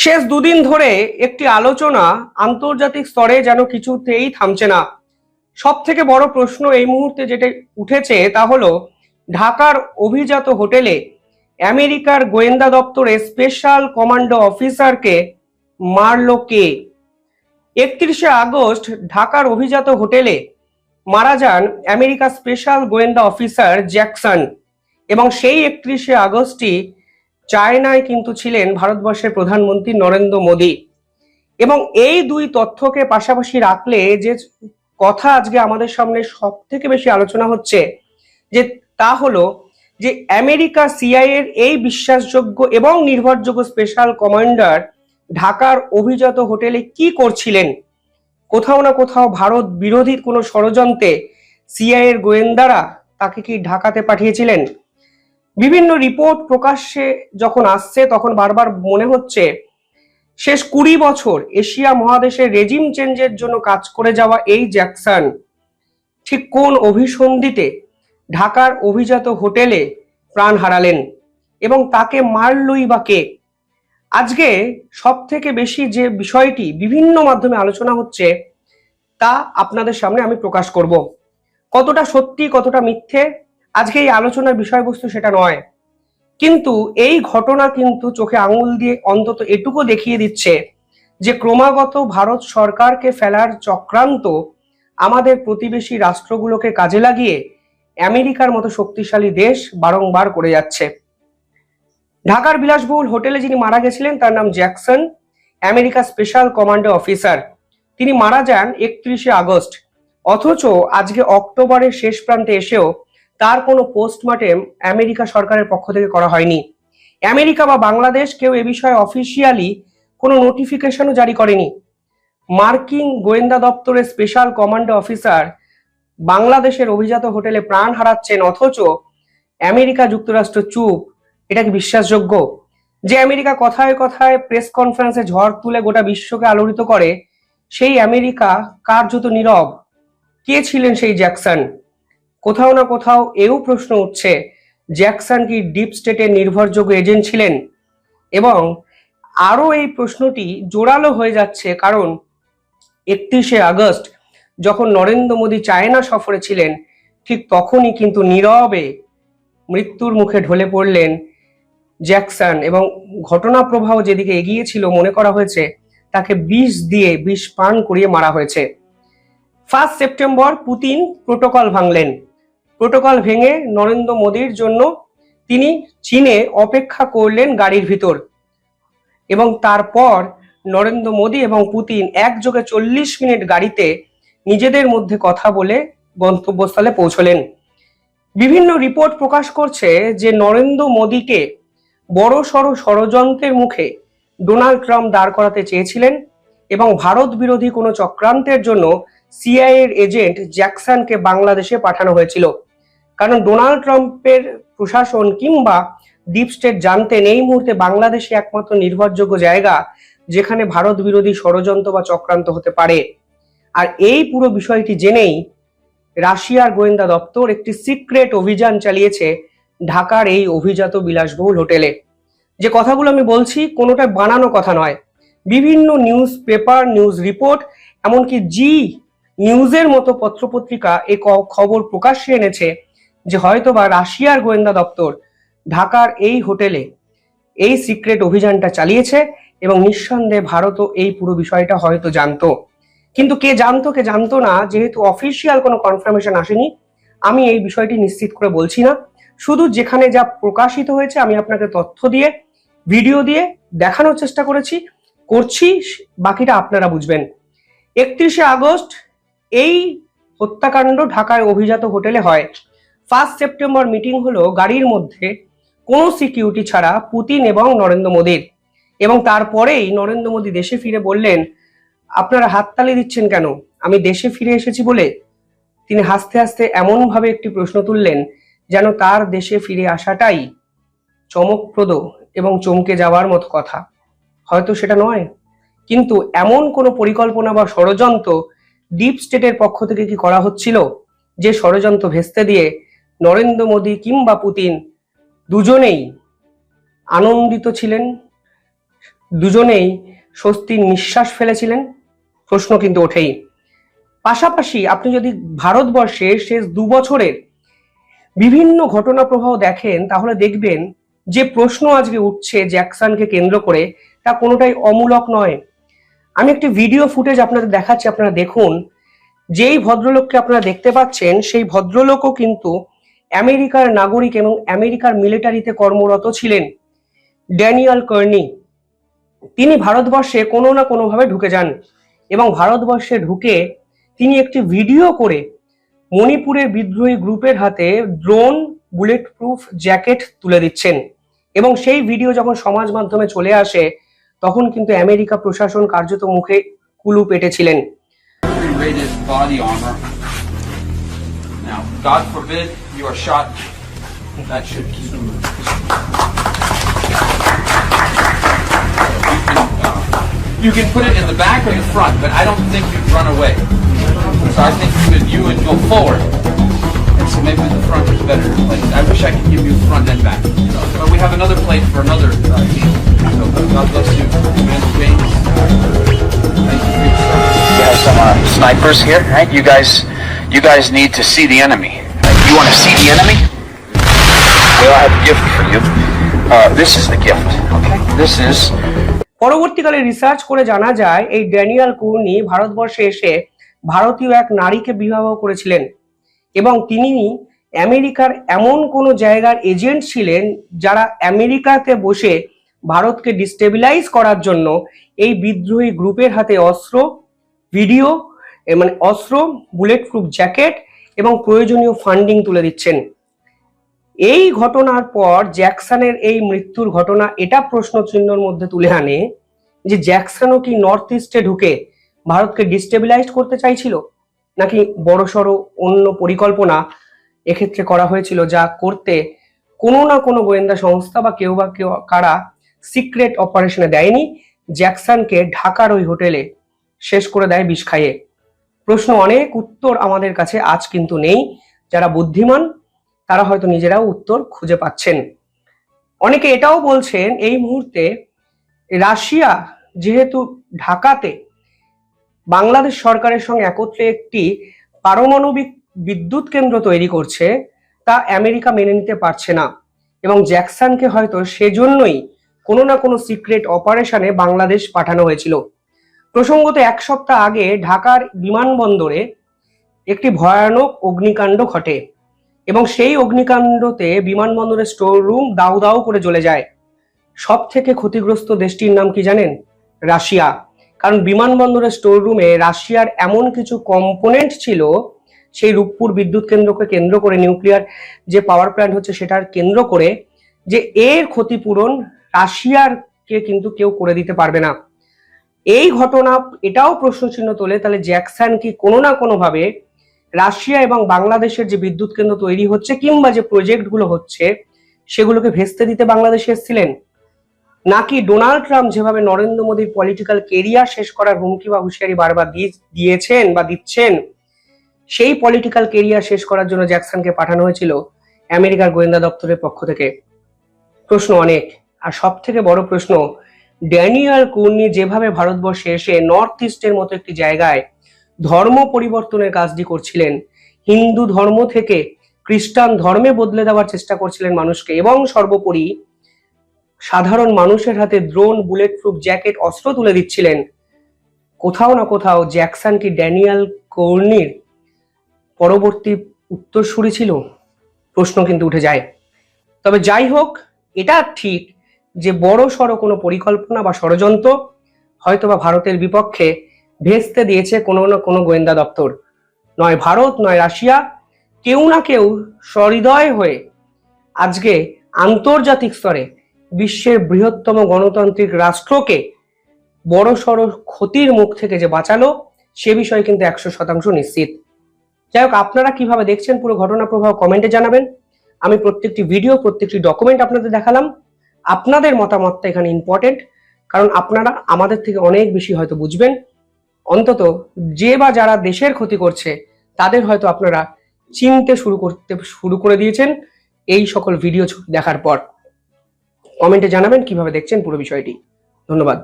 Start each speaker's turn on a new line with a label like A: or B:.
A: শেষ দুদিন ধরে একটি আলোচনা আন্তর্জাতিক স্তরে যেন কিছুতেই থামছে না। সব থেকে বড় প্রশ্ন এই মুহূর্তে যেটা উঠেছে তা হলো, ঢাকার অভিজাত হোটেলে আমেরিকার গোয়েন্দা দপ্তরে স্পেশাল কমান্ডো অফিসারকে মারল কে? একত্রিশে আগস্ট ঢাকার অভিজাত হোটেলে মারা যান আমেরিকা স্পেশাল গোয়েন্দা অফিসার জ্যাকসন এবং সেই একত্রিশে আগস্টই চায়নায় কিন্তু ছিলেন ভারতবর্ষের প্রধানমন্ত্রী নরেন্দ্র মোদী। এবং এই দুই তথ্যকে পাশাপাশি রাখলে যে কথা আজকে আমাদের সামনে সব থেকে বেশি আলোচনা হচ্ছে, যে তা হলো যে আমেরিকা সিআই এর এই বিশ্বাসযোগ্য এবং নির্ভরযোগ্য স্পেশাল কমান্ডার ঢাকার অভিজাত হোটেলে কি করছিলেন? কোথাও না কোথাও ভারত বিরোধী কোনো ষড়যন্ত্রে সিআই এর গোয়েন্দারা তাকে কি ঢাকাতে পাঠিয়েছিলেন? বিভিন্ন রিপোর্ট প্রকাশ্যে যখন আসছে, তখন বারবার মনে হচ্ছে, শেষ কুড়ি বছর এশিয়া মহাদেশের রেজিম চেঞ্জের জন্য কাজ করে যাওয়া এই জ্যাকসন ঠিক কোন অভিসন্ধিতে ঢাকার অভিজাত হোটেলে প্রাণ হারালেন এবং তাকে মারলই বা কে? আজকে সব থেকে বেশি যে বিষয়টি বিভিন্ন মাধ্যমে আলোচনা হচ্ছে, তা আপনাদের সামনে আমি প্রকাশ করব। কতটা সত্যি, কতটা মিথ্যে আজকে এই আলোচনার বিষয়বস্তু সেটা নয়। কিন্তু এই ঘটনা কিন্তু চোখে আঙুল দিয়ে অন্তত এটুকু দেখিয়ে দিচ্ছে যে ক্রমাগত ভারত সরকারকে ফেলার চক্রান্ত আমাদের প্রতিবেশী রাষ্ট্রগুলোকে কাজে লাগিয়ে আমেরিকার মতো শক্তিশালী দেশ বারংবার করে যাচ্ছে। ঢাকার বিলাসবহুল হোটেলে যিনি মারা গেছিলেন, তার নাম Jackson, America special commando officer. তিনি মারা যান একত্রিশে আগস্ট, অথচ আজকে অক্টোবরের শেষ প্রান্তে এসেও তার কোনো পোস্টমর্টেম আমেরিকা সরকারের পক্ষ থেকে করা হয়নি। আমেরিকা বা বাংলাদেশ কেউ এ বিষয়ে অফিসিয়ালি কোনো নোটিফিকেশনও জারি করেনি। মার্কিন গোয়েন্দা দপ্তরের স্পেশাল কমান্ডো অফিসার বাংলাদেশের অভিজাত হোটেলে প্রাণ হারাচ্ছেন, অথচ আমেরিকা যুক্তরাষ্ট্র চুপ, এটা কি বিশ্বাসযোগ্য? যে আমেরিকা কথায় কথায় প্রেস কনফারেন্সে ঝড় তুলে গোটা বিশ্বকে আলোড়িত করে, সেই আমেরিকা কার্যত নীরব। কে ছিলেন সেই জ্যাকসন? কোথাও না কোথাও এও প্রশ্ন উঠছে, জ্যাকসন কি ডিপ স্টেটের নির্ভরযোগ্য এজেন্ট ছিলেন? এবং আরও এই প্রশ্নটি জোরালো হয়ে যাচ্ছে কারণ একত্রিশে আগস্ট, যখন নরেন্দ্র মোদী চায়না সফরে ছিলেন, ঠিক তখনই কিন্তু নীরবে মৃত্যুর মুখে ঢলে পড়লেন জ্যাকসন এবং ঘটনা প্রবাহ যেদিকে এগিয়েছিল মনে করা হয়েছে, তাকে বিষ দিয়ে বিষ পান করিয়ে মারা হয়েছে। ফার্স্ট সেপ্টেম্বর পুতিন প্রোটোকল ভাঙলেন। প্রোটোকল ভেঙে নরেন্দ্র মোদীর জন্য তিনি চীনে অপেক্ষা করলেন গাড়ির ভিতর। এবং তারপর নরেন্দ্র মোদী এবং পুতিন একযোগে চল্লিশ মিনিট গাড়িতে নিজেদের মধ্যে কথা বলে গন্তব্যস্থলে পৌঁছলেন। বিভিন্ন রিপোর্ট প্রকাশ করছে যে নরেন্দ্র মোদীকে বড় সড় ষড়যন্ত্রের মুখে ডোনাল্ড ট্রাম্প দাঁড় করাতে চেয়েছিলেন এবং ভারত বিরোধী কোনো চক্রান্তের জন্য সিআই এর এজেন্ট জ্যাকসনকে বাংলাদেশে পাঠানো হয়েছিল। কারণ ডোনাল্ড ট্রাম্পের প্রশাসন কিংবা ডিপ স্টেট জানতেন এই মুহূর্তে বাংলাদেশে একমাত্র নির্ভরযোগ্য জায়গা যেখানে ভারত বিরোধী ষড়যন্ত্র বা চক্রান্ত হতে পারে। আর এই পুরো বিষয়টি জেনেই রাশিয়ার গোয়েন্দা দপ্তর একটি সিক্রেট অভিযান চালিয়েছে ঢাকার এই অভিজাত বিলাসবহুল হোটেলে। যে কথাগুলো আমি বলছি কোনোটা বানানো কথা নয়। বিভিন্ন নিউজ পেপার, নিউজ রিপোর্ট, এমনকি জি নিউজের মতো পত্রপত্রিকা এ খবর প্রকাশ্যে এনেছে যে হয়তোবা রাশিয়ার গোয়েন্দা দপ্তর ঢাকার এই হোটেলে এই সিক্রেট অভিযানটা চালিয়েছে এবং নিঃসন্দেহে ভারতও এই পুরো বিষয়টা হয়তো জানতো। কিন্তু কে জানতো কে জানতো না, যেহেতু অফিসিয়াল কোনো কনফার্মেশন আসেনি, আমি এই বিষয়টি নিশ্চিত করে বলছি না। শুধু যেখানে যা প্রকাশিত হয়েছে, আমি আপনাকে তথ্য দিয়ে ভিডিও দিয়ে দেখানোর চেষ্টা করেছি, করছি, বাকিটা আপনারা বুঝবেন। একত্রিশে আগস্ট এই হত্যাকাণ্ড ঢাকায় অভিজাত হোটেলে হয়। ফার্স্ট সেপ্টেম্বর মিটিং হলো গাড়ির মধ্যে কোনো সিকিউরিটি ছাড়া পুতিন এবং নরেন্দ্র মোদীর। এবং তারপরেই নরেন্দ্র মোদী দেশে ফিরে বললেন, আপনারা হাততালি দিচ্ছেন কেন? আমি দেশে ফিরে এসেছি বলে। তিনি হাসতে হাসতে এমনভাবে একটি প্রশ্ন তুললেন, যেন তার দেশে ফিরে আসাটাই চমকপ্রদ এবং চমকে যাওয়ার মতো কথা। হয়তো সেটা নয়। কিন্তু এমন কোনো পরিকল্পনা বা ষড়যন্ত্র ডিপ স্টেটের পক্ষ থেকে কি করা হচ্ছিল, যে ষড়যন্ত্র ভেস্তে দিয়ে নরেন্দ্র মোদী কিংবা পুতিন দুজনেই আনন্দিত ছিলেন, দুজনেই স্বস্তির নিঃশ্বাস ফেলেছিলেন, প্রশ্ন কিন্তু ওঠেই। পাশাপাশি আপনি যদি ভারতবর্ষে শেষ দু বছরের বিভিন্ন ঘটনা প্রবাহ দেখেন, তাহলে দেখবেন যে প্রশ্ন আজকে উঠছে জ্যাকসনকে কেন্দ্র করে, তা কোনোটাই অমূলক নয়। আমি একটি ভিডিও ফুটেজ আপনাদের দেখাচ্ছি, আপনারা দেখুন। যেই ভদ্রলোককে আপনারা দেখতে পাচ্ছেন, সেই ভদ্রলোকও কিন্তু আমেরিকার নাগরিক এবং আমেরিকার মিলিটারিতে কর্মরত ছিলেন। ড্যানিয়াল কার্নি, তিনি ভারতবর্ষে কোনো না কোনোভাবে ঢুকে যান এবং ভারতবর্ষে ঢুকে তিনি একটি ভিডিও করে মণিপুরের বিদ্রোহী গ্রুপের হাতে ড্রোন বুলেট প্রুফ জ্যাকেট তুলে দিচ্ছেন এবং সেই ভিডিও যখন সমাজ মাধ্যমে চলে আসে, তখন কিন্তু আমেরিকা প্রশাসন কার্যত মুখে কুলু পেটেছিলেন।
B: God forbid you are shot. That should keep you. You can put it in the back or the front, but I don't think you'd run away. So I think you would, you would go forward. And so maybe the front is better. I wish I could give you front and back. But we have another plate for another uh. So God bless you, Commander James. Thank you for your service.
C: You have some uh, snipers here, right? You guys, you guys need to see the enemy. You want to see the enemy? Well, I have a gift for you. Uh, this is the gift. Okay. This is
A: পরবর্তীকালে research করে জানা যায় এই Daniel কুর্নি ভারতবর্ষে এসে ভারতীয় এক নারীকে বিবাহ করেছিলেন এবং তিনি আমেরিকার এমন কোন জায়গার এজেন্ট ছিলেন যারা আমেরিকাতে বসে ভারতকে ডিস্টেবিলাইজ করার জন্য এই বিদ্রোহী গ্রুপের হাতে অস্ত্র ভিডিও মানে অস্ত্র বুলেট প্রুফ জ্যাকেট এবং প্রয়োজনীয় ফান্ডিং তুলে দিচ্ছেন। এই ঘটনার পর জ্যাকসনের এই মৃত্যুর ঘটনা এটা প্রশ্ন চিহ্নর মধ্যে তুলে আনে যে জ্যাকসনও কি নর্থ ইস্টে ঢুকে ভারতকে ডিস্টেবিলাইজ করতে চাইছিল? নাকি বড়সড় অন্য পরিকল্পনা এক্ষেত্রে করা হয়েছিল যা করতে কোনো না কোনো গোয়েন্দা সংস্থা বা কেউ বা কেউ কারা সিক্রেট অপারেশনে দেয়নি? জ্যাকসনকে ঢাকার ওই হোটেলে শেষ করে দেয় বিষ খাইয়ে। প্রশ্ন অনেক, উত্তর আমাদের কাছে আজ কিন্তু নেই। যারা বুদ্ধিমান, তারা হয়তো নিজেরাও উত্তর খুঁজে পাচ্ছেন। অনেকে এটাও বলছেন, এই মুহূর্তে রাশিয়া যেহেতু ঢাকাতে বাংলাদেশ সরকারের সঙ্গে একত্রে একটি পারমাণবিক বিদ্যুৎ কেন্দ্র তৈরি করছে, তা আমেরিকা মেনে নিতে পারছে না। এবং জ্যাকসনকে হয়তো সেজন্যই কোনো না কোনো সিক্রেট অপারেশনে বাংলাদেশ পাঠানো হয়েছিল। প্রসঙ্গত এক সপ্তাহ আগে ঢাকার বিমানবন্দরে একটি ভয়ানক অগ্নিকাণ্ড ঘটে এবং সেই অগ্নিকাণ্ডতে বিমানবন্দরের স্টোর রুম দাউ দাউ করে জ্বলে যায়। সব থেকে ক্ষতিগ্রস্ত দেশটির নাম কি জানেন? রাশিয়া। কারণ বিমানবন্দরের স্টোর রুমে রাশিয়ার এমন কিছু কম্পোনেন্ট ছিল, সেই রূপপুর বিদ্যুৎ কেন্দ্রকে কেন্দ্র করে নিউক্লিয়ার যে পাওয়ার প্ল্যান্ট হচ্ছে সেটার কেন্দ্র করে যে এর ক্ষতিপূরণ রাশিয়ারকে কিন্তু কেউ করে দিতে পারবে না। এই ঘটনা, এটাও প্রশ্নচিহ্ন তোলে, তাহলে জ্যাকসন কি কোনো না কোনো ভাবে রাশিয়া এবং বাংলাদেশের যে বিদ্যুৎ কেন্দ্র তৈরি হচ্ছে কিংবা যে প্রজেক্টগুলো হচ্ছে, সেগুলোকে ভেস্তে দিতে বাংলাদেশে এসেছিলেন? নাকি ডোনাল্ড ট্রাম্প যেভাবে নরেন্দ্র মোদীর পলিটিক্যাল কেরিয়ার শেষ করার হুমকি বা হুঁশিয়ারি বারবার দিয়ে- দিয়েছেন বা দিচ্ছেন, সেই পলিটিক্যাল কেরিয়ার শেষ করার জন্য জ্যাকসনকে পাঠানো হয়েছিল আমেরিকার গোয়েন্দা দপ্তরের পক্ষ থেকে? প্রশ্ন অনেক। আর সব থেকে বড় প্রশ্ন ড্যানিয়াল কুর্নি যেভাবে ভারতবর্ষে এসে নর্থ ইস্টের মতো একটি জায়গায় ধর্ম পরিবর্তনের কাজটি করছিলেন, হিন্দু ধর্ম থেকে খ্রিস্টান ধর্মে বদলে দেওয়ার চেষ্টা করছিলেন মানুষকে এবং সর্বোপরি সাধারণ মানুষের হাতে ড্রোন বুলেট প্রুফ জ্যাকেট অস্ত্র তুলে দিচ্ছিলেন। কোথাও না কোথাও জ্যাকসন কি ড্যানিয়াল কর্নির পরবর্তী উত্তরসূরি ছিল? প্রশ্ন কিন্তু উঠে যায়। তবে যাই হোক, এটা ঠিক যে বড় সড়ো কোনো পরিকল্পনা বা ষড়যন্ত্র হয়তোবা ভারতের বিপক্ষে ভেস্তে দিয়েছে কোনো না কোনো গোয়েন্দা দপ্তর। নয় ভারত, নয় রাশিয়া, কেউ না কেউ সহৃদয় হয়ে আজকে আন্তর্জাতিক স্তরে বিশ্বের বৃহত্তম গণতান্ত্রিক রাষ্ট্রকে বড় সড় ক্ষতির মুখ থেকে যে বাঁচালো, সে বিষয়ে কিন্তু একশো শতাংশ নিশ্চিত। যাই হোক, আপনারা কীভাবে দেখছেন পুরো ঘটনা প্রবাহ কমেন্টে জানাবেন। আমি প্রত্যেকটি ভিডিও, প্রত্যেকটি ডকুমেন্ট আপনাদের দেখালাম। আপনাদের মতামতটা এখানে ইম্পর্টেন্ট কারণ আপনারা আমাদের থেকে অনেক বেশি হয়তো বুঝবেন। অন্তত যে বা যারা দেশের ক্ষতি করছে, তাদের হয়তো আপনারা চিনতে শুরু করতে শুরু করে দিয়েছেন এই সকল ভিডিও দেখার পর। কমেন্টে জানাবেন কীভাবে দেখছেন পুরো বিষয়টি। ধন্যবাদ।